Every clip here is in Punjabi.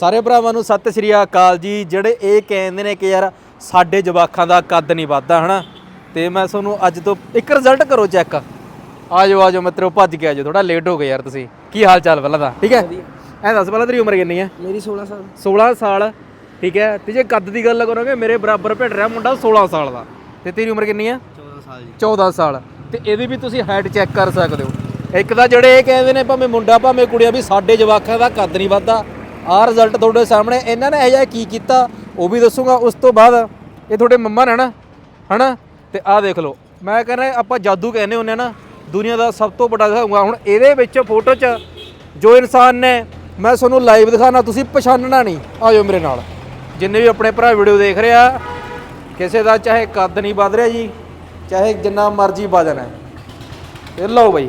ਸਾਰੇ ਭਰਾਵਾਂ ਨੂੰ ਸਤਿ ਸ਼੍ਰੀ ਅਕਾਲ ਜੀ। ਜਿਹੜੇ ਇਹ ਕਹਿੰਦੇ ਨੇ ਕਿ ਯਾਰ ਸਾਡੇ ਜਵਾਖਾਂ ਦਾ ਕੱਦ ਨਹੀਂ ਵੱਧਦਾ ਹਨਾ? ਤੇ ਮੈਂ ਤੁਹਾਨੂੰ ਅੱਜ ਤੋਂ ਇੱਕ ਰਿਜ਼ਲਟ ਕਰੋ ਚੈੱਕ ਆਜੋ ਆਜੋ ਮਿੱਤਰੋ ਭੱਜ ਕੇ ਆਜੋ। ਥੋੜਾ ਲੇਟ ਹੋ ਗਏ ਯਾਰ ਤੁਸੀਂ। ਕੀ ਹਾਲ ਚਾਲ ਪਹਿਲਾਂ ਦਾ? ਠੀਕ ਹੈ? ਐ ਦੱਸ ਪਹਿਲਾਂ ਤੇਰੀ ਉਮਰ ਕਿੰਨੀ ਹੈ? ਮੇਰੀ 16 ਸਾਲ। 16 ਸਾਲ। ਠੀਕ ਹੈ? ਤੇ ਜੇ ਕੱਦ ਦੀ ਗੱਲ ਕਰੋਗੇ ਮੇਰੇ ਬਰਾਬਰ ਭਿੜ ਰਿਹਾ ਮੁੰਡਾ 16 ਸਾਲ ਦਾ। ਤੇ ਤੇਰੀ ਉਮਰ ਕਿੰਨੀ ਹੈ? 14 ਸਾਲ ਜੀ। 14 ਸਾਲ। ਤੇ ਇਹਦੀ ਵੀ ਤੁਸੀਂ ਹਾਈਟ ਚੈੱਕ ਕਰ ਸਕਦੇ ਹੋ। ਇੱਕ ਤਾਂ ਜਿਹੜੇ ਇਹ ਕਹਿੰਦੇ ਨੇ ਭਾਵੇਂ ਮੁੰਡਾ ਭਾਵੇਂ ਕੁੜੀਆਂ ਵੀ ਸਾਡੇ ਜਵਾਕਾਂ ਦਾ ਕੱਦ ਨਹੀਂ ਵੱਧਦਾ। ਆਹ ਰਿਜ਼ਲਟ ਤੁਹਾਡੇ ਸਾਹਮਣੇ। ਇਹਨਾਂ ਨੇ ਇਹ ਜਿਹਾ ਕੀ ਕੀਤਾ? ਉਹ ਵੀ ਦੱਸੂਗਾ। ਉਸ ਤੋਂ ਬਾਅਦ ਇਹ ਤੁਹਾਡੇ ਮੰਮਾ ਨੇ ਨਾ, ਹਨਾ? ਤੇ ਆਹ ਦੇਖ ਲਓ। ਮੈਂ ਕਹਿੰਦਾ ਆਪਾਂ ਜਾਦੂ ਕਹਿੰਦੇ ਹੁੰਦੇ ਆ ਨਾ, ਦੁਨੀਆ ਦਾ ਸਭ ਤੋਂ ਵੱਡਾ ਦਿਖਾਊਂਗਾ। ਹੁਣ ਇਹਦੇ ਵਿੱਚ ਫੋਟੋ 'ਚ ਜੋ ਇਨਸਾਨ ਨੇ, ਮੈਂ ਤੁਹਾਨੂੰ ਲਾਈਵ ਦਿਖਾਣਾ ਤੁਸੀਂ ਪਛਾਣਨਾ ਨਹੀਂ। ਆਜੋ ਮੇਰੇ ਨਾਲ। ਜਿੰਨੇ ਵੀ ਆਪਣੇ ਭਰਾ ਵੀਡੀਓ ਦੇਖ ਰਿਹਾ ਕਿਸੇ ਦਾ ਚਾਹੇ ਕੱਦ ਨਹੀਂ ਵੱਧ ਰਿਹਾ ਜੀ, ਚਾਹੇ ਜਿੰਨਾ ਮਰਜ਼ੀ ਵਜਨ ਹੈ ਇਹ ਲਓ ਬਈ।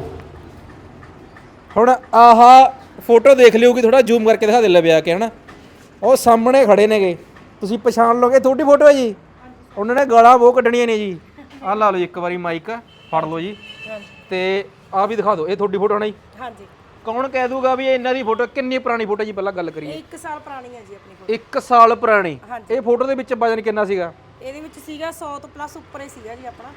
ਹੁਣ ਆਹਾ ਫੋਟੋ ਦੇਖ ਲਿਓ ਕਿ ਥੋੜਾ ਜ਼ੂਮ ਕਰਕੇ ਦਿਖਾ ਦੇ ਲੈ ਬਿਆ ਕੇ ਹਨਾ? ਉਹ ਸਾਹਮਣੇ ਖੜੇ ਨੇਗੇ। ਤੁਸੀਂ ਪਛਾਣ ਲਓਗੇ ਤੁਹਾਡੀ ਫੋਟੋ ਹੈ ਜੀ? ਉਹਨਾਂ ਨੇ ਗਾਲਾਂ ਬਹੁਤ ਕੱਢਣੀਆਂ ਨੇ ਜੀ। ਆਹ ਲਾ ਲਓ ਜੀ ਇੱਕ ਵਾਰੀ ਮਾਈਕ ਫੜ ਲਓ ਜੀ। ਤੇ ਆਹ ਵੀ ਦਿਖਾ ਦਿਓ ਇਹ ਤੁਹਾਡੀ ਫੋਟੋ ਨਹੀਂ ਹਾਂਜੀ। ਕੌਣ ਕਹਿ ਦੂਗਾ ਵੀ ਇਹ ਇਹਨਾਂ ਦੀ ਫੋਟੋ ਕਿੰਨੀ ਪੁਰਾਣੀ ਫੋਟੋ ਜੀ ਪਹਿਲਾਂ ਗੱਲ ਕਰੀਏ। ਇਹ 1 ਸਾਲ ਪੁਰਾਣੀ ਹੈ ਜੀ ਆਪਣੀ ਫੋਟੋ। 1 ਸਾਲ ਪੁਰਾਣੀ। ਇਹ ਫੋਟੋ ਦੇ ਵਿੱਚ ਵਜਨ ਕਿੰਨਾ ਸੀਗਾ? ਇਹਦੇ ਵਿੱਚ ਸੀਗਾ 100 ਤੋਂ ਪਲੱਸ ਉੱਪਰ ਹੀ ਸੀਗਾ ਜੀ ਆਪਣਾ।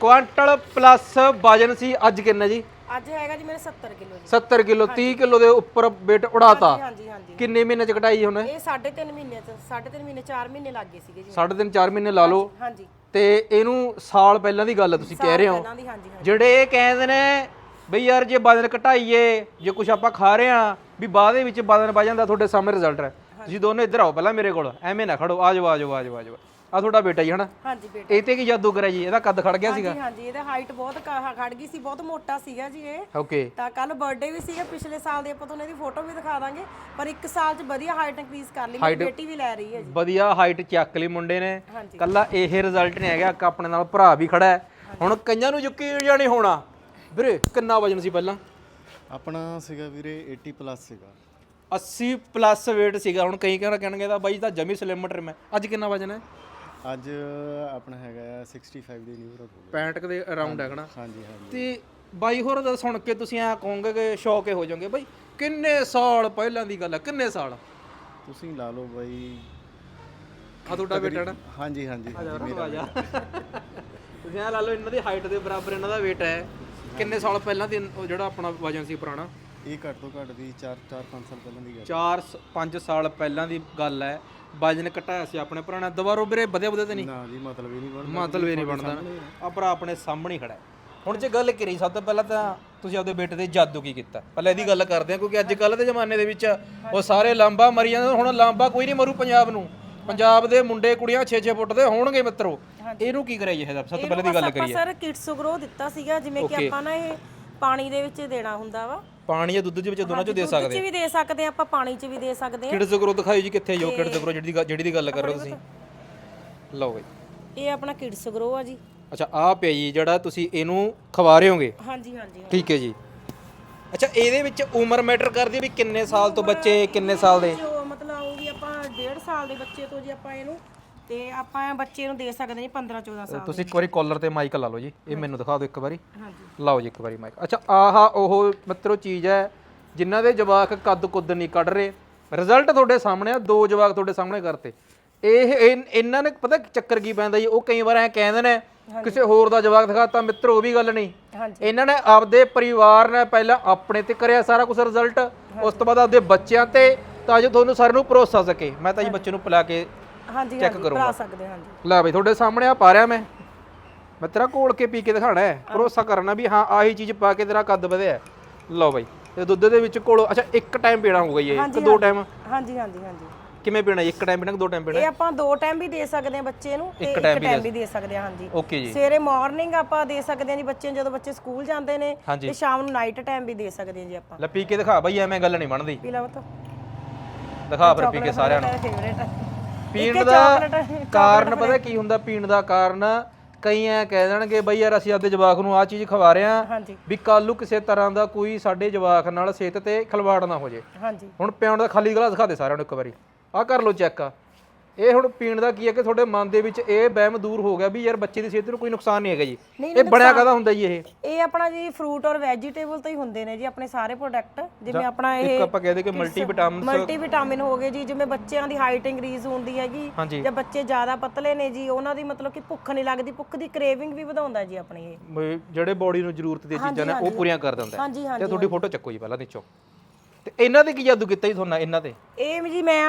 ਕੁਆਂਟਲ ਪਲੱਸ ਵਜਨ ਸੀ ਅੱਜ ਕਿੰਨਾ ਜੀ? ਅੱਜ ਹੈਗਾ ਜੀ ਮੇਰੇ 70 ਕਿਲੋ ਜੀ। 70 ਕਿਲੋ 30 ਕਿਲੋ ਦੇ ਉੱਪਰ weight ਉਡਾਤਾ। ਹਾਂਜੀ ਹਾਂਜੀ ਕਿੰਨੇ ਮਹੀਨੇ ਚ ਘਟਾਈ ਹੁਣ? ਇਹ 3.5 ਮਹੀਨੇ ਚ 3.5 ਮਹੀਨੇ 4 ਮਹੀਨੇ ਲੱਗ ਗਏ ਸੀਗੇ ਜੀ। ਸਾਢੇ ਤਿੰਨ 4 ਮਹੀਨੇ ਲਾ ਲਓ। ਹਾਂਜੀ ਤੇ ਇਹਨੂੰ ਸਾਲ ਪਹਿਲਾਂ ਦੀ ਗੱਲ ਤੁਸੀਂ ਕਹਿ ਰਹੇ ਹੋ। ਜਿਹੜੇ ਇਹ ਕਹਿੰਦੇ ਨੇ ਬਈ ਯਾਰ ਜੇ ਵਜਨ ਘਟਾਈਏ ਜੇ ਕੁਝ ਆਪਾਂ ਖਾ ਰਹੇ ਆ ਵੀ ਬਾਅਦ ਦੇ ਵਿੱਚ ਵਜਨ ਵਜ ਜਾਂਦਾ ਤੁਹਾਡੇ ਸਾਹਮਣੇ ਰਿਜ਼ਲਟ ਹੈ। ਤੁਸੀਂ ਦੋਨੇ ਇੱਧਰ ਆਓ ਪਹਿਲਾਂ ਮੇਰੇ ਕੋਲ। ਐਵੇਂ ਨਾ ਖੜੋ। ਆ ਜਾਓ ਆ ਜਾਓ। ਆ ਤੁਹਾਡਾ ਬੇਟਾ ਜੀ ਹਨਾ? ਹਾਂਜੀ ਬੇਟਾ। ਇਹ ਤੇ ਕੀ ਜਾਦੂ ਕਰਿਆ ਜੀ ਇਹਦਾ ਕੱਦ ਖੜ ਗਿਆ ਸੀਗਾ। ਹਾਂਜੀ ਹਾਂਜੀ ਇਹਦਾ ਹਾਈਟ ਬਹੁਤ ਕ- ਖੜ ਗਈ ਸੀ ਬਹੁਤ ਮੋਟਾ ਸੀਗਾ ਜੀ ਇਹ। ਓਕੇ ਤਾਂ ਕੱਲ ਬਰਥਡੇ ਵੀ ਸੀਗਾ ਪਿਛਲੇ ਸਾਲ ਦੇ ਆਪਾਂ ਤੁਹਾਨੂੰ ਇਹਦੀ ਫੋਟੋ ਵੀ ਦਿਖਾ ਦਾਂਗੇ ਪਰ 1 ਸਾਲ ਚ ਵਧੀਆ ਹਾਈਟ ਇਨਕਰੀਜ਼ ਕਰ ਲਈ ਮੇਰੀ ਬੇਟੀ ਵੀ ਲੈ ਰਹੀ ਹੈ ਜੀ। ਵਧੀਆ ਹਾਈਟ ਚੱਕ ਲਈ ਮੁੰਡੇ ਨੇ। ਹਾਂਜੀ। ਕੱਲਾ ਇਹ ਰਿਜ਼ਲਟ ਨਹੀਂ ਹੈਗਾ ਇੱਕ ਆਪਣੇ ਨਾਲ ਭਰਾ ਵੀ ਖੜਾ ਹੈ। ਹੁਣ ਕਈਆਂ ਨੂੰ ਯਕੀਨ ਜਾਂ ਨਹੀਂ ਹੋਣਾ। ਵੀਰੇ ਕਿੰਨਾ ਵਜਨ ਸੀ ਪਹਿਲਾਂ? ਆਪਣਾ ਸੀਗਾ ਵੀਰੇ 80 ਪਲੱਸ ਸੀਗਾ। 80 ਪਲੱਸ weight ਸੀਗਾ। ਹੁਣ ਕਈ ਕਹਿਣਾ ਕਹਿਣਗੇ ਤਾਂ ਬਾਈ ਤਾਂ ਜਮੀ ਸਲਿਮ ਟ੍ਰਿਮ ਹੈ। ਅੱਜ ਕਿੰਨਾ ਵਜਨ ਹੈ? ਅੱਜ ਆਪਣਾ ਹੈਗਾ ਆ 65 ਦੇ ਨਿਊ ਹੋ। ਗਿਆ 65 ਦੇ ਅਰਾਊਂਡ ਹੈਗਾ ਨਾ। ਹਾਂਜੀ ਹਾਂਜੀ ਤੇ ਬਾਈ ਹੋਰ ਦਾ ਸੁਣ ਕੇ ਤੁਸੀਂ ਆ ਕਹੋਗੇ ਕਿ ਸ਼ੌਕੇ ਹੋ ਜਾਓਗੇ ਬਾਈ ਕਿੰਨੇ ਸਾਲ ਪਹਿਲਾਂ ਦੀ ਗੱਲ ਹੈ ਕਿੰਨੇ ਸਾਲ? ਤੁਸੀਂ ਲਾ ਲਓ ਬਾਈ ਆ ਤੁਹਾਡਾ ਬੇਟਾ ਨਾ? ਹਾਂਜੀ ਹਾਂਜੀ ਮੇਰਾ ਤੁਸੀਂ ਆ ਲਾ ਲਓ ਇਹਨਾਂ ਦੀ ਹਾਈਟ ਦੇ ਬਰਾਬਰ ਇਹਨਾਂ ਦਾ weight ਹੈ। ਕਿੰਨੇ ਸਾਲ ਪਹਿਲਾਂ ਦੀ ਜਿਹੜਾ ਆਪਣਾ ਵਜਨ ਸੀ ਪੁਰਾਣਾ? ਇਹ ਘੱਟ ਤੋਂ ਘੱਟ ਵੀ 4 4 5 ਸਾਲ ਪਹਿਲਾਂ ਦੀ ਗੱਲ 4 5 ਸਾਲ ਪਹਿਲਾਂ ਦੀ ਗੱਲ ਹੈ। ਵਜਨ ਘਟਾਇਆ ਸੀ ਆਪਣੇ ਪੁਰਾਣਾ ਦੁਬਾਰਾ ਵੀਰੇ ਵਧਿਆ ਵਧਿਆ ਤੇ ਨਹੀਂ? ਨਾ ਜੀ ਮਤਲਬ ਇਹ ਨਹੀਂ ਬਣਦਾ। ਮਤਲਬ ਇਹ ਨਹੀਂ ਬਣਦਾ ਆ ਭਰਾ ਆਪਣੇ ਸਾਹਮਣੇ ਹੀ ਖੜਾ ਹੈ। ਹੁਣ ਜੇ ਗੱਲ ਕਰੀ ਸਭ ਤੋਂ ਪਹਿਲਾਂ ਤਾਂ ਤੁਸੀਂ ਆਪਦੇ ਬੇਟੇ ਦੇ ਜਾਦੂ ਕੀ ਕੀਤਾ? ਪਹਿਲਾਂ ਇਹਦੀ ਗੱਲ ਕਰਦੇ ਆ ਕਿਉਂਕਿ ਅੱਜ ਕੱਲ ਦੇ ਜ਼ਮਾਨੇ ਦੇ ਵਿੱਚ ਉਹ ਸਾਰੇ ਲਾਂਬਾ ਮਰੀ ਜਾਂਦੇ ਹੁਣ ਲਾਂਬਾ ਕੋਈ ਨਹੀਂ ਮਰੂ ਪੰਜਾਬ ਨੂੰ। ਪੰਜਾਬ ਦੇ ਮੁੰਡੇ ਕੁੜੀਆਂ 6-6 ਫੁੱਟ ਦੇ ਹੋਣਗੇ ਮਿੱਤਰੋ। ਇਹਨੂੰ ਕੀ ਕਰਿਆ ਜੀ ਇਹਦਾ? ਸਭ ਤੋਂ ਪਹਿਲਾਂ ਦੀ ਗੱਲ ਕਰੀਏ। ਸਰ ਕਿਡਸ ਗਰੋ ਦਿੱਤਾ ਸੀਗਾ ਜਿਵੇਂ ਕਿ ਆਪਾਂ ਨਾ ਇਹ ਪਾਣੀ ਦੇ ਵਿੱਚ ਦੇਣਾ ਹੁੰਦਾ ਵਾ। ਪਾਣੀ ਜਾਂ ਦੁੱਧ ਦੇ ਵਿੱਚ ਦੋਨਾਂ ਚੋਂ ਦੇ ਸਕਦੇ 'ਚ ਵੀ ਦੇ ਸਕਦੇ ਆ ਆਪਾਂ ਪਾਣੀ 'ਚ ਵੀ ਦੇ ਸਕਦੇ ਆ। ਕਿਡਸ ਗਰੋ ਦਿਖਾਇਓ ਜੀ ਕਿੱਥੇ ਜੋ? ਕਿਡਸ ਗਰੋ ਜਿਹੜੀ ਦੀ ਗੱਲ- ਜਿਹੜੀ ਦੀ ਗੱਲ ਕਰ ਰਹੇ ਹੋ ਤੁਸੀਂ? ਲਓ ਬਈ। ਇਹ ਆਪਣਾ ਕਿਡਸ ਗਰੋ ਆ ਜੀ। ਅੱਛਾ ਆਹ ਪਿਆ ਜੀ ਜਿਹੜਾ ਤੁਸੀਂ ਇਹਨੂੰ ਖਵਾ ਰਹੇ ਹੋਗੇ? ਹਾਂਜੀ ਹਾਂਜੀ ਠੀਕ ਹੈ ਜੀ। ਅੱਛਾ ਇਹਦੇ ਵਿੱਚ ਉਮਰ ਮੈਟਰ ਕਰਦੀ ਹੈ ਵੀ ਕਿੰਨੇ ਸਾਲ ਤੋਂ ਬੱਚੇ ਕਿੰਨੇ ਸਾਲ ਦੇ? ਜੋ ਮਤਲਬ ਉਹ ਵੀ ਆਪਾਂ 1.5 ਸਾਲ ਦੇ ਬੱਚੇ ਤੋਂ ਜੀ ਆਪਾਂ ਇਹਨੂੰ ਤੇ ਆਪਾਂ ਬੱਚੇ ਨੂੰ ਦੇ ਸਕਦੇ ਜੀ 15 14 ਸਾਲ ਤੁਸੀਂ ਇੱਕ ਵਾਰੀ ਕਾਲਰ ਤੇ ਮਾਈਕ ਲਾ ਲਓ ਜੀ। ਇਹ ਮੈਨੂੰ ਦਿਖਾ ਦਿਓ ਇੱਕ ਵਾਰੀ। ਹਾਂਜੀ। ਲਾਓ ਜੀ ਇੱਕ ਵਾਰੀ ਮਾਈਕ ਅੱਛਾ ਆਹਾ ਉਹ ਮਿੱਤਰੋ ਚੀਜ਼ ਹੈ ਜਿਨ੍ਹਾਂ ਦੇ ਜਵਾਕ ਕੱਦ ਕੁੱਦ ਨਹੀਂ ਕੱਢ ਰਹੇ। ਰਿਜ਼ਲਟ ਤੁਹਾਡੇ ਸਾਹਮਣੇ ਆ ਦੋ ਜਵਾਕ ਤੁਹਾਡੇ ਸਾਹਮਣੇ ਕਰਤੇ। ਇਹ ਇਹ- ਇਹਨਾਂ ਨੇ ਪਤਾ ਚੱਕਰ ਕੀ ਪੈਂਦਾ ਜੀ? ਉਹ ਕਈ ਵਾਰ ਐ ਕਹਿੰਦੇ ਨੇ ਕਿਸੇ ਹੋਰ ਦਾ ਜਵਾਕ ਦਿਖਾਤਾ ਮਿੱਤਰ ਉਹ ਵੀ ਗੱਲ ਨਹੀਂ। ਹਾਂਜੀ। ਇਹਨਾਂ ਨੇ ਆਪਦੇ ਪਰਿਵਾਰ ਨੇ ਪਹਿਲਾਂ ਆਪਣੇ ਤੇ ਕਰਿਆ ਸਾਰਾ ਕੁਝ ਰਿਜ਼ਲਟ ਉਸ ਤੋਂ ਬਾਅਦ ਆਪਦੇ ਬੱਚਿਆਂ ਤੇ ਤਾਂ ਜੋ ਤੁਹਾਨੂੰ ਸਾਰਿਆਂ ਨੂੰ ਭਰੋਸਾ ਸਕੇ। ਮੈਂ ਤਾਂ ਜੀ ਬੱਚੇ ਨੂੰ ਪਿਲਾ ਕੇ ਹਾਂਜੀ ਚੈੱਕ ਕਰੂੰਗਾ। ਭਰਾ ਸਕਦੇ ਹਾਂਜੀ। ਲੈ ਬਈ ਤੁਹਾਡੇ ਸਾਹਮਣੇ ਆ ਪਾ ਰਿਆ ਮੈਂ। ਮੈਂ ਤੇਰਾ ਕੋਲ ਕੇ ਪੀ ਕੇ ਦਿਖਾਣਾ ਹੈ। ਭਰੋਸਾ ਕਰਨਾ ਵੀ ਹਾਂ ਆਹੀ ਚੀਜ਼ ਪਾ ਕੇ ਤੇਰਾ ਕੱਦ ਵਧਿਆ ਹੈ। ਲਓ ਬਈ ਤੇ ਦੁੱਧ ਦੇ ਵਿੱਚ ਕੋਲ ਅੱਛਾ ਇੱਕ ਟਾਈਮ ਪੀਣਾ ਹੋਊਗਾ ਜੀ ਇਹ ਕਿ ਦੋ ਟਾਈਮ ਹਾਂਜੀ ਹਾਂਜੀ ਹਾਂਜੀ। ਕਿਵੇਂ ਪੀਣਾ ਜੀ? ਇੱਕ ਟਾਈਮ ਪੀਣਾ ਕਿ ਦੋ ਟਾਈਮ ਪੀਣਾ? ਇਹ ਆਪਾਂ ਦੋ ਟਾਈਮ ਵੀ ਦੇ ਸਕਦੇ ਆ ਬੱਚੇ ਨੂੰ ਤੇ ਇੱਕ ਟਾਈਮ ਵੀ ਦੇ ਸਕਦੇ। ਆ ਹਾਂਜੀ। ਓਕੇ ਜੀ। ਸਵੇਰੇ ਮਾਰਨਿੰਗ ਆਪਾਂ ਦੇ ਸਕਦੇ ਆ ਜੀ ਬੱਚੇ ਨੂੰ ਜਦੋਂ ਬੱਚੇ ਸਕੂਲ ਜਾਂਦੇ ਨੇ ਹਾਂਜੀ। ਤੇ ਸ਼ਾਮ ਨੂੰ ਨਾਈਟ ਟਾਈਮ ਵੀ ਦੇ ਸਕਦੇ ਆ ਜੀ ਆਪਾਂ। ਲੈ ਪੀ ਕੇ ਦਿਖਾ ਬਈ ਐਵੇਂ ਗੱਲ ਨਹੀਂ ਬਣਦੀ। ਪੀ ਲਓ ਤਾਂ ਦਿਖਾ ਫਿਰ ਪੀ ਕੇ ਸਾਰਿਆਂ ਨੂੰ। ਫੇਵਰੇਟ ਪੀਣ ਦਾ ਕਾਰਨ ਪਤਾ ਕੀ ਹੁੰਦਾ? ਪੀਣ ਦਾ ਕਾਰਨ ਕਈ ਐ ਕਹਿ ਦੇਣਗੇ ਬਈ ਯਾਰ ਅਸੀਂ ਆਪਦੇ ਜਵਾਕ ਨੂੰ ਆ ਚੀਜ਼ ਖਵਾ ਰਹੇ ਆ ਵੀ ਕੱਲ ਨੂੰ ਕਿਸੇ ਤਰ੍ਹਾਂ ਦਾ ਕੋਈ ਸਾਡੇ ਜਵਾਕ ਨਾਲ ਸਿਹਤ ਤੇ ਖਿਲਵਾੜ ਨਾ ਹੋ ਜੇ। ਹਾਂਜੀ। ਹੁਣ ਪਿਆਉਣ ਦਾ ਖਾਲੀ ਗਲਾਸ ਦਿਖਾ ਦੇ ਸਾਰਿਆਂ ਨੂੰ ਇੱਕ ਵਾਰੀ। ਆਹ ਕਰ ਲਓ ਚੈੱਕ। ਇਹ ਹੁਣ ਪੀਣ ਦਾ ਕੀ ਹੈ ਕਿ ਤੁਹਾਡੇ ਮਨ ਦੇ ਵਿੱਚ ਇਹ ਵਹਿਮ ਦੂਰ ਹੋ ਗਿਆ ਵੀ ਯਾਰ ਬੱਚੇ ਦੀ ਸਿਹਤ ਨੂੰ ਕੋਈ ਨੁਕਸਾਨ ਨਹੀਂ ਹੈਗਾ ਜੀ। ਨਹੀਂ, ਇਹ ਬਣਿਆ ਕਾਹਦਾ ਹੁੰਦਾ ਜੀ ਇਹ? ਇਹ ਆਪਣਾ ਜੀ ਫਰੂਟ ਔਰ ਵੈਜੀਟੇਬਲ ਤੋਂ ਹੀ ਹੁੰਦੇ ਨੇ ਜੀ ਆਪਣੇ ਸਾਰੇ ਪ੍ਰੋਡਕਟ ਜਿਵੇਂ ਆਪਣਾ ਇੱਕ ਇਹ ਆਪਾਂ ਕਹਦੇ ਕਿ ਮਲਟੀ ਵਿਟਾਮਿਨਸ ਮਲਟੀ ਵਿਟਾਮਿਨ ਹੋ ਗਏ ਜੀ ਜਿਵੇਂ ਬੱਚਿਆਂ ਦੀ ਹਾਈਟ ਇੰਕਰੀਜ਼ ਹੁੰਦੀ ਹੈਗੀ ਜਾਂ ਬੱਚੇ ਜ਼ਿਆਦਾ ਪਤਲੇ ਨੇ ਜੀ ਉਹਨਾਂ ਦੀ ਮਤਲਬ ਕਿ ਭੁੱਖ ਨਹੀਂ ਲੱਗਦੀ ਭੁੱਖ ਦੀ ਕ੍ਰੇਵਿੰਗ ਵੀ ਵਧਾਉਂਦਾ ਜੀ ਆਪਣੀ ਇਹ। ਜਿਹੜੇ ਬੋਡੀ ਨੂੰ ਜ਼ਰੂਰਤ ਦੀਆਂ ਚੀਜ਼ਾਂ ਨੇ ਉਹ ਪੂਰੀਆਂ ਕਰ ਦਿੰਦਾ ਹੈ। ਹਾਂਜੀ ਤੇ ਹਾਂਜੀ। ਤੁਹਾਡੀ ਫੋਟੋ ਚੱਕੋ ਜੀ ਪਹਿਲਾਂ ਨੀਚੋਂ। ਤੇ ਇਹਨਾਂ ਤੇ ਕੀ ਜਾਦੂ ਕੀਤਾ ਜੀ ਤੁਹਾਨੂੰ ਇਹਨਾਂ ਤੇ ਇਹ ਜੀ ਮੈਂ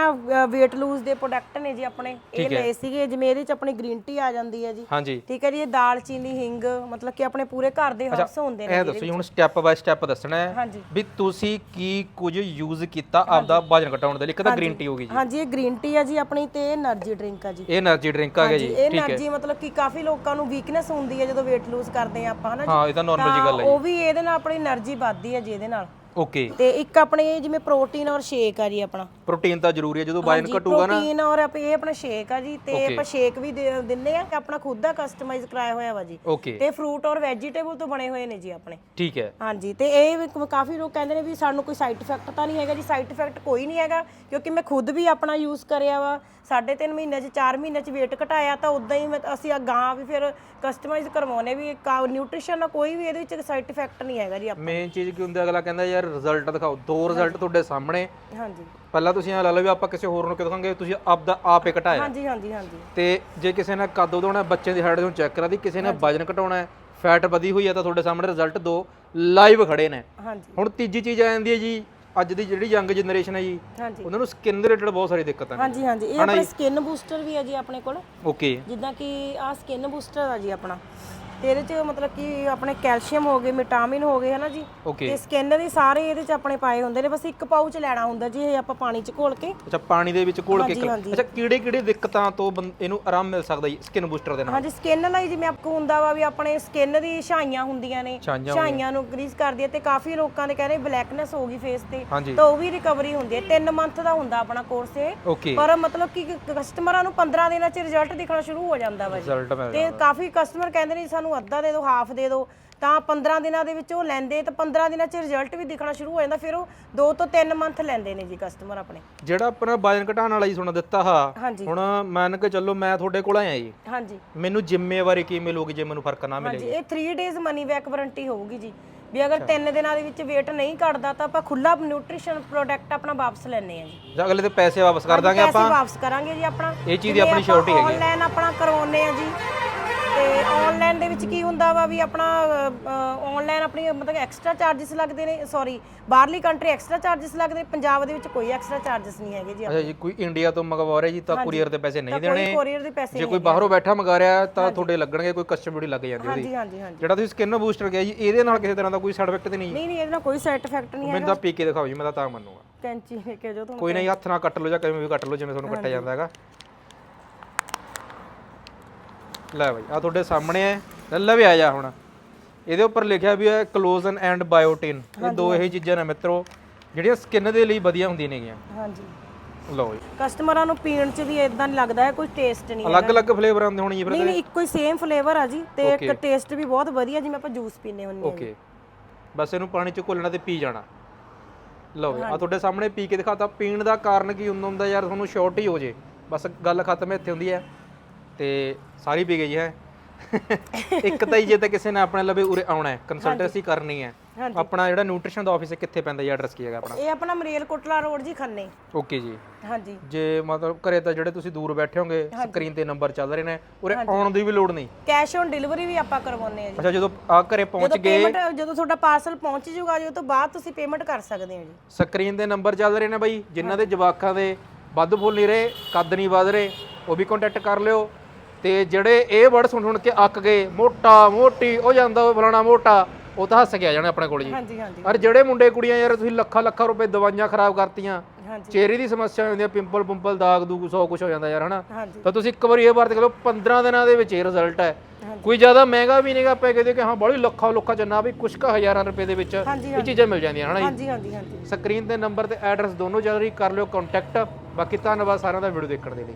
weight lose ਦੇ ਪ੍ਰੋਡਕਟ ਨੇ ਜੀ ਆਪਣੇ। ਇਹ ਲਏ ਸੀਗੇ ਜਿਵੇਂ ਇਹਦੇ ਚ ਆਪਣੀ ਗ੍ਰੀਨ ਟੀ ਆ ਜਾਂਦੀ ਹੈ ਜੀ। ਹਾਂਜੀ। ਠੀਕ ਹੈ ਜੀ ਇਹ ਦਾਲਚੀਨੀ ਹਿੰਗ ਮਤਲਬ ਕਿ ਆਪਣੇ ਪੂਰੇ ਘਰ ਦੇ ਹਰਬਸ ਹੁੰਦੇ ਨੇ ਇਹ ਦੱਸੋ ਜੀ ਹੁਣ ਸਟੈਪ ਬਾਈ ਸਟੈਪ ਦੱਸਣਾ ਹੈ ਵੀ ਤੁਸੀਂ ਕੀ ਕੁਝ ਯੂਜ਼ ਕੀਤਾ ਆਪਦਾ ਵਜਨ ਘਟਾਉਣ ਦੇ ਲਈ? ਇੱਕ ਗ੍ਰੀਨ ਟੀ ਹੋ ਗਈ ਜੀ। ਹਾਂਜੀ ਇਹ ਗ੍ਰੀਨ ਟੀ ਆ ਜੀ ਆਪਣੀ ਤੇ એનર્ਜੀ ਡਰਿੰਕ ਆ ਜੀ। ਇਹ એનર્ਜੀ ਡਰਿੰਕ ਆ ਗਿਆ ਜੀ ਇਹ એનર્ਜੀ ਮਤਲਬ ਕਿ ਕਾਫੀ ਲੋਕਾਂ ਨੂੰ ਵੀਕਨੈਸ ਹੁੰਦੀ ਹੈ ਜਦੋਂ weight lose ਕਰਦੇ ਆ ਆਪਾਂ ਹਨਾ ਜੀ? ਹਾਂ ਇਹ ਤਾਂ ਨਾਰਮਲ ਜੀ ਗੱਲ ਹੈ ਉਹ ਵੀ ਇਹਦੇ ਨਾਲ ਆਪਣੀ એનર્ਜੀ ਵੱਧਦੀ ਹੈ ਜੀ ਇਹਦੇ ਨਾਲ। ਓਕੇ ਤੇ ਇੱਕ ਆਪਣੇ ਜਿਵੇਂ ਪ੍ਰੋਟੀਨ ਔਰ ਸ਼ੇਕ ਆ ਜੀ ਆਪਣਾ। ਪ੍ਰੋਟੀਨ ਤਾਂ ਜ਼ਰੂਰੀ ਹੈ ਜਦੋਂ ਵਜਨ ਘਟੂਗਾ ਨਾ। ਪ੍ਰੋਟੀਨ ਔਰ ਆਪ- ਇਹ ਆਪਣਾ ਸ਼ੇਕ ਆ ਜੀ ਤੇ ਆਪਾਂ ਸ਼ੇਕ ਵੀ ਦੇ- ਦਿੰਨੇ ਆ ਆਪਣਾ ਖੁਦ ਦਾ ਕਸਟਮਾਈਜ਼ ਕਰਾਇਆ ਹੋਇਆ ਵਾ ਜੀ। ਓਕੇ ਤੇ ਫਰੂਟ ਔਰ ਵੈਜੀਟੇਬਲ ਤੋਂ ਬਣੇ ਹੋਏ ਨੇ ਜੀ ਆਪਣੇ। ਠੀਕ ਹੈ। ਹਾਂਜੀ ਤੇ ਇਹ ਵੀ ਕ- ਕਾਫੀ ਲੋਕ ਕਹਿੰਦੇ ਨੇ ਵੀ ਸਾਨੂੰ ਕੋਈ ਸਾਈਡ ਇਫੈਕਟ ਤਾਂ ਨਹੀਂ ਹੈਗਾ ਜੀ। ਸਾਈਡ ਇਫੈਕਟ ਕੋਈ ਨਹੀਂ ਹੈਗਾ ਕਿਉਂਕਿ ਮੈਂ ਖੁਦ ਵੀ ਆਪਣਾ ਯੂਜ਼ ਕਰਿਆ ਵਾ। ਸਾਢੇ ਤਿੰਨ ਮਹੀਨੇ ਚ 4 ਮਹੀਨੇ ਚ weight ਘਟਾਇਆ ਤਾਂ ਉਦਾਂ ਹੀ ਮੈਂ- ਅਸੀਂ ਅਗਾਂਹ ਵੀ ਫਿਰ ਕਸਟਮਾਈਜ਼ ਕਰਵਾਉਨੇ ਵੀ ਨਿਊਟ੍ਰੀਸ਼ਨ ਦਾ ਕੋਈ ਵੀ ਇਹਦੇ ਵਿੱਚ ਸਾਈਡ ਇਫੈਕਟ ਨਹੀਂ ਹੈਗਾ ਜੀ ਆਪ- ਮੇਨ ਚੀਜ਼ ਕੀ ਹੁੰਦਾ ਅਗਲਾ ਕਹਿੰਦਾ ਯਾਰ ਰਿਜ਼ਲਟ ਦਿਖਾਓ। ਦੋ ਰਿਜ਼ਲਟ ਤੁਹਾਡੇ ਸਾਹਮਣੇ। ਹਾਂਜੀ। ਪਹਿਲਾਂ ਤੁਸੀਂ ਇਹ ਲਾ ਲਓ ਵੀ ਆਪਾਂ ਕਿਸੇ ਹੋਰ ਨੂੰ ਕਿ ਦਿਖਾਂਗੇ ਤੁਸੀਂ ਆਪਦਾ ਆਪ ਹੀ ਘਟਾਇਆ। ਹਾਂਜੀ ਹਾਂਜੀ ਹਾਂਜੀ। ਤੇ ਜੇ ਕਿਸੇ ਨੇ ਕੱਦ ਵਧਾਉਣਾ ਬੱਚੇ ਦੀ ਹਾਈਟ ਨੂੰ ਚੈੱਕ ਕਰਾ ਦੀ ਕਿਸੇ ਨੇ ਵਜਨ ਘਟਾਉਣਾ ਹੈ ਫੈਟ ਵਧੀ ਹੋਈ ਹੈ ਤਾਂ ਤੁਹਾਡੇ ਸਾਹਮਣੇ ਰਿਜ਼ਲਟ ਦੋ ਲਾਈਵ ਖੜੇ ਨੇ। ਹਾਂਜੀ। ਹੁਣ ਤੀਜੀ ਚੀਜ਼ ਆ ਜਾਂਦੀ ਹੈ ਜੀ ਅੱਜ ਦੀ ਜਿਹੜੀ ਯੰਗ ਜਨਰੇਸ਼ਨ ਹੈ ਜੀ ਉਹਨਾਂ ਨੂੰ ਸਕਿਨ ਦੇ ਰਿਲੇਟਡ ਬਹੁਤ ਸਾਰੀ ਦਿੱਕਤਾਂ ਨੇ। ਹਾਂਜੀ ਹਾਂਜੀ। ਇਹ ਆਪਣੇ ਸਕਿਨ ਬੂਸਟਰ ਵੀ ਹੈ ਜੀ ਆਪਣੇ ਕੋਲ। ਓਕੇ ਜਿੱਦਾਂ ਕਿ ਆਹ ਸਕਿਨ ਬੂਸਟਰ ਆ ਜੀ ਆਪਣਾ। ਤੇ ਇਹਦੇ ਚ ਮਤਲਬ ਕਿ ਆਪਣੇ ਕੈਲਸ਼ੀਅਮ ਹੋ ਗਏ ਵਿਟਾਮਿਨ ਹੋ ਗਏ ਹਨਾ ਜੀ? ਓਕੇ ਤੇ ਸਕਿਨ ਦੇ ਸਾਰੇ ਇਹਦੇ ਚ ਆਪਣੇ ਪਾਏ ਹੁੰਦੇ ਨੇ ਬਸ ਇੱਕ ਪਾਊਚ ਲੈਣਾ ਹੁੰਦਾ ਜੀ ਇਹ ਆਪਾਂ ਪਾਣੀ ਚ ਘੋਲ ਕੇ। ਅੱਛਾ ਪਾਣੀ ਦੇ ਵਿੱਚ ਘੋਲ ਕੇ ਹਾਂਜੀ, ਹਾਂਜੀ। ਅੱਛਾ ਕਿਹੜੇ ਕਿਹੜੇ ਦਿੱਕਤਾਂ ਤੋਂ ਬੰ- ਇਹਨੂੰ ਆਰਾਮ ਮਿਲ ਸਕਦਾ ਜੀ ਸਕਿਨ ਬੂਸਟਰ ਦੇ ਨਾਲ? ਹਾਂਜੀ ਸਕਿਨ ਲਈ ਜਿਵੇਂ ਆਪਕੋ ਹੁੰਦਾ ਵਾ ਵੀ ਆਪਣੇ ਸਕਿਨ ਦੀ ਛਾਈਆਂ ਹੁੰਦੀਆਂ ਨੇ ਛਾਈਆਂ ਛਾਈਆਂ ਨੂੰ ਗਰੀਸ ਕਰਦੀ ਹੈ ਤੇ ਕਾਫੀ ਲੋਕਾਂ ਦੇ ਕਹਿੰਦੇ ਬਲੈਕਨੈਸ ਹੋ ਗਈ ਫੇਸ ਤੇ ਹਾਂਜੀ। ਤਾਂ ਉਹ ਵੀ ਰਿਕਵਰੀ ਹੁੰਦੀ ਹੈ। 3 ਮੰਥ ਦਾ ਹੁੰਦਾ ਆਪਣਾ ਕੋਰਸ ਇਹ। ਓਕੇ ਪਰ ਮਤਲਬ ਕਿ ਕਸਟਮਰਾਂ ਨੂੰ 15 ਦਿਨਾਂ ਚ ਰਿਜ਼ਲਟ ਦਿਖਣਾ ਸ਼ੁਰੂ ਹੋ ਜਾਂਦਾ ਵਾ ਜੀ। ਰਿਜ਼ਲਟ ਮਿਲ ਤੇ ਕਾਫੀ ਕਸਟਮਰ ਕਹਿੰਦੇ ਨੇ ਸਾਨੂੰ ਅੱਧਾ ਦੇ ਦਿਓ ਹਾਫ ਦੇ ਦਿਓ ਤਾਂ 15 ਦਿਨਾਂ ਦੇ ਵਿੱਚ ਉਹ ਲੈਂਦੇ ਤਾਂ 15 ਦਿਨਾਂ ਚ ਰਿਜ਼ਲਟ ਵੀ ਦਿਖਣਾ ਸ਼ੁਰੂ ਹੋ ਜਾਂਦਾ ਫਿਰ ਉਹ 2 ਤੋਂ 3 ਮੰਥ ਲੈਂਦੇ ਨੇ ਜੀ ਕਸਟਮਰ ਆਪਣੇ। ਜਿਹੜਾ ਆਪਣਾ ਵਜਨ ਘਟਾਉਣ ਵਾਲਾ ਜੀ ਤੁਹਾਨੂੰ ਦਿੱਤਾ ਹਾ ਹਾਂਜੀ। ਹੁਣ ਮੰਨ ਕੇ ਚੱਲੋ ਮੈਂ ਤੁਹਾਡੇ ਕੋਲ ਆਇਆ ਜੀ। ਹਾਂਜੀ। ਮੈਨੂੰ ਜ਼ਿੰਮੇਵਾਰੀ ਕੀ ਮਿਲੂਗੀ ਜੇ ਮੈਨੂੰ ਫ਼ਰਕ ਨਾ ਮਿਲੇ ਹਾਂਜੀ ਇਹ 3 ਡੇਜ਼ ਮਨੀ ਬੈਕ ਵਾਰੰਟੀ ਹੋਊਗੀ ਜੀ। ਵੀ ਅਗਰ 3 ਦਿਨਾਂ ਦੇ ਵਿੱਚ weight ਨਹੀਂ ਘਟਦਾ ਤਾਂ ਆਪਾਂ ਖੁੱਲਾ ਨਿਊਟ੍ਰੀਸ਼ਨ ਪ੍ਰੋਡਕਟ ਆਪਣਾ ਵਾਪਸ ਲੈਣੇ ਆ ਜੀ। ਜਾਂ ਅਗਲੇ ਤੇ ਪੈਸੇ ਵਾਪਸ ਕਰ ਦਾਂਗੇ ਪੈਸੇ ਆਪਾਂ? ਵਾਪਸ ਕਰਾਂਗੇ ਜੀ ਆਪਣਾ। ਇਹ ਚੀਜ਼ ਦੀ ਆਪਣੀ surety ਹੈਗੀ ਹੈ। ਆਨਲਾਈਨ ਆਪਣਾ ਕਰਵਾਉਨੇ ਆ ਜੀ। ਤੇ ਆਨਲਾਈਨ ਦੇ ਵਿੱਚ ਕੀ ਹੁੰਦਾ ਵਾ ਵੀ ਆਪਣਾ ਆਨਲਾਈਨ ਆਪਣੀ ਮਤਲਬ ਐਕਸਟਰਾ ਚਾਰजेस ਲੱਗਦੇ ਨੇ ਸੌਰੀ ਬਾਹਰਲੀ ਕੰਟਰੀ ਐਕਸਟਰਾ ਚਾਰजेस ਲੱਗਦੇ ਪੰਜਾਬ ਦੇ ਵਿੱਚ ਕੋਈ ਐਕਸਟਰਾ ਚਾਰजेस ਨਹੀਂ ਹੈਗੇ ਜੀ ਅੱਛਾ ਜੀ ਕੋਈ ਇੰਡੀਆ ਤੋਂ ਮੰਗਵਾ ਰਿਹਾ ਜੀ ਤਾਂ ਕੁਰੀਅਰ ਦੇ ਪੈਸੇ ਨਹੀਂ ਦੇਣੇ ਕੋਈ ਕੁਰੀਅਰ ਦੇ ਪੈਸੇ ਜੇ ਕੋਈ ਬਾਹਰੋਂ ਬੈਠਾ ਮੰਗਾ ਰਿਹਾ ਤਾਂ ਤੁਹਾਡੇ ਲੱਗਣਗੇ ਕੋਈ ਕਸਟਮ ਡਿਊਟੀ ਲੱਗ ਜਾਂਦੀ ਉਹਦੀ। ਹਾਂਜੀ ਹਾਂਜੀ ਹਾਂਜੀ। ਜਿਹੜਾ ਤੁਸੀਂ ਸਕਿਨ ਬੂਸਟਰ ਗਿਆ ਜੀ ਇਹਦੇ ਨਾਲ ਕਿਸੇ ਤਰ੍ਹਾਂ ਦਾ ਕੋਈ ਸਾਈਡ ਇਫੈਕਟ ਤੇ ਨਹੀਂ। ਨਹੀਂ ਨਹੀਂ ਇਹਦੇ ਨਾਲ ਕੋਈ ਸਾਈਡ ਇਫੈਕਟ ਨਹੀਂ ਹੈਗਾ। ਮੈਨੂੰ ਤਾਂ ਪੀ ਕੇ ਦਿਖਾਓ ਜੀ ਮੈਂ ਤਾਂ ਤਾਂ ਮੰਨੂਗਾ। ਕੈਂਚੀ ਲੈ ਕੇ ਜੋ ਤੁਹਾਨੂੰ ਕੋਈ ਨਹੀਂ ਹੱਥ ਨਾਲ ਕੱਟ ਲਓ ਜਾਂ ਕਿਵੇਂ ਵੀ ਕੱਟ ਲਓ ਜਿਵੇਂ ਤੁਹਾਨੂੰ ਕੱਟਿਆ ਜਾਂਦਾ ਹੈਗਾ। ਲੈ ਬਾਈ ਆ ਤੁਹਾਡੇ ਸਾਹਮਣੇ ਹੈ। ਲੱਲਾ ਵੀ ਆ ਜਾ ਹੁਣ। ਇਹਦੇ ਉੱਪਰ ਲਿਖਿਆ ਵੀ ਹੈ ਕਲੋਜ਼ਨ ਐਂਡ ਬਾਇਓਟਿਨ ਇਹ ਦੋ ਇਹ ਚੀਜ਼ਾਂ ਨੇ ਮਿੱਤਰੋ ਜਿਹੜੀਆਂ ਸਕਿਨ ਦੇ ਲਈ ਵਧੀਆ ਹੁੰਦੀਆਂ ਨੇਗੀਆਂ। ਹਾਂਜੀ। ਲਓ ਜੀ। ਕਸਟਮਰਾਂ ਨੂੰ ਪੀਣ ਚ ਵੀ ਇਦਾਂ ਨਹੀਂ ਲੱਗਦਾ ਹੈ ਕੋਈ ਟੇਸਟ ਨਹੀਂ ਅਲੱਗ-ਅਲੱਗ ਫਲੇਵਰ ਆਉਂਦੇ ਹੋਣੀ ਜੀ ਫਿਰ ਨਹੀਂ ਨਹੀਂ ਇੱਕੋ ਹੀ ਸੇਮ ਫਲੇਵਰ ਆ ਜੀ ਤੇ ਇੱਕ ਟੇਸਟ ਵੀ ਬਹੁਤ ਵਧੀਆ ਜਿਵੇਂ ਆਪਾਂ ਜੂਸ ਪੀਨੇ ਹੁੰਨੇ ਆ ਓਕੇ ਬਸ ਇਹਨੂੰ ਪਾਣੀ ਚ ਘੋਲਣਾ ਤੇ ਪੀ ਜਾਣਾ। ਲਓ ਆ ਤੁਹਾਡੇ ਸਾਹਮਣੇ ਪੀ ਕੇ ਦਿਖਾਤਾ। ਪੀਣ ਦਾ ਕਾਰਨ ਕੀ ਹੁੰਦਾ ਹੁੰਦਾ ਯਾਰ ਤੁਹਾਨੂੰ ਸ਼ਾਰਟ ਹੀ ਹੋ ਜੇ। ਬਸ ਗੱਲ ਖਤਮ ਇੱਥੇ ਹੁੰਦੀ ਹੈ। ਤੇ ਸਾਰੀ ਪੀ ਗਈ ਹੈ। ਇੱਕ ਤਾਂ ਹੀ ਜੇ ਤਾਂ ਕਿਸੇ ਨੇ ਆਪਣੇ ਲਵੇ ਉਰੇ ਆਉਣਾ ਹੈ ਕੰਸਲਟੈਂਸੀ ਕਰਨੀ ਹੈ। ਹਾਂਜੀ। ਆਪਣਾ ਜਿਹੜਾ ਨਿਊਟ੍ਰੀਸ਼ਨ ਦਾ ਆਫਿਸ ਹੈ ਕਿੱਥੇ ਪੈਂਦਾ ਜੀ ਐਡਰੈਸ ਕੀ ਹੈਗਾ ਆਪਣਾ? ਇਹ ਆਪਣਾ ਮਰੇਲ ਕੋਟਲਾ ਰੋਡ ਜੀ ਖੰਨੇ। ਓਕੇ ਜੀ। ਹਾਂਜੀ। ਜੇ ਮਤਲਬ ਘਰੇ ਤਾਂ ਜਿਹੜੇ ਤੁਸੀਂ ਦੂਰ ਬੈਠੇ ਹੋਗੇ ਸਕਰੀਨ ਤੇ ਨੰਬਰ ਚੱਲ ਰਹੇ ਨੇ ਉਰੇ ਆਉਣ ਦੀ ਵੀ ਲੋੜ ਨਹੀਂ। ਕੈਸ਼ ਔਨ ਡਿਲੀਵਰੀ ਵੀ ਆਪਾਂ ਕਰਵਾਉਂਦੇ ਆ ਜੀ। ਅੱਛਾ ਜਦੋਂ ਆ ਘਰੇ ਪਹੁੰਚ ਜਦੋਂ ਪੇਮੈਂਟ ਜਦੋਂ ਤੁਹਾਡਾ ਪਾਰਸਲ ਪਹੁੰਚ ਜਾਊਗਾ ਜੀ ਉਹ ਤੋਂ ਬਾਅਦ ਤੁਸੀਂ ਪੇਮੈਂਟ ਕਰ ਸਕਦੇ ਹੋ ਜੀ। ਸਕਰੀਨ ਦੇ ਨੰਬਰ ਚੱਲ ਰਹੇ ਨੇ ਬਾਈ ਜਿਨ੍ਹਾਂ ਦੇ ਜਵਾਕਾਂ ਦੇ ਵੱਧ ਫੁੱਲ ਨਹੀਂ ਰਹੇ ਕੱਦ ਨਹੀਂ ਵਧ ਰਹੇ ਉਹ ਵੀ ਕੰਟੈਕਟ ਕਰ ਲਿਓ। ਤੇ ਜਿਹੜੇ ਇਹ ਵਰਡ ਸੁਣ ਸੁਣ ਕੇ ਅੱਕ ਗਏ ਮੋਟਾ ਮੋਟੀ ਉਹ ਜਾਂਦਾ ਉਹ ਫਲਾਣਾ ਮੋਟਾ ਉਹ ਤਾਂ ਹੱਸ ਕੇ ਆ ਜਾਣਾ ਆਪਣੇ ਕੋਲ ਜੀ। ਹਾਂਜੀ ਹਾਂਜੀ। ਔਰ ਜਿਹੜੇ ਮੁੰਡੇ ਕੁੜੀਆਂ ਯਾਰ ਤੁਸੀਂ ਲੱਖਾਂ ਲੱਖਾਂ ਰੁਪਏ ਦਵਾਈਆਂ ਖਰਾਬ ਕਰਤੀਆਂ ਹਾਂਜੀ। ਚਿਹਰੇ ਦੀ ਸਮੱਸਿਆ ਹੋ ਜਾਂਦੀ ਹੈ ਪਿੰਪਲ ਪੁੰਪਲ ਦਾਗ ਦੂਗ ਸੌ ਕੁਝ ਹੋ ਜਾਂਦਾ ਯਾਰ ਹਨਾ? ਹਾਂਜੀ। ਤਾਂ ਤੁਸੀਂ ਇੱਕ ਵਾਰੀ ਇਹ ਵਰਤ ਕਰੋ 15 ਦਿਨਾਂ ਦੇ ਵਿੱਚ ਇਹ ਰਿਜ਼ਲਟ ਹੈ। ਕੋਈ ਜ਼ਿਆਦਾ ਮਹਿੰਗਾ ਵੀ ਨਹੀਂਗਾ ਆਪਾਂ ਕਹਦੇ ਕਿ ਹਾਂ ਬੜੀ ਲੱਖਾਂ ਲੱਖਾਂ ਚ ਨਾ ਵੀ ਕੁਝ ਕ ਹਜ਼ਾਰਾਂ ਰੁਪਏ ਦੇ ਵਿੱਚ ਹਾਂਜੀ, ਇਹ ਚੀਜ਼ਾਂ ਮਿਲ ਜਾਂਦੀਆਂ ਹਨਾ ਜੀ? ਹਾਂਜੀ ਹਾਂਜੀ ਹਾਂਜੀ। ਸਕਰੀਨ ਤੇ ਨੰਬਰ ਤੇ ਐਡਰੈਸ ਦੋਨੋਂ ਚੱਲ ਰਹੀ ਕਰ ਲਿਓ ਕੰਟੈਕਟ ਬਾਕੀ ਧੰਨਵਾਦ ਸਾਰਿਆਂ ਦਾ ਵੀਡੀਓ ਦੇਖਣ ਦੇ ਲਈ।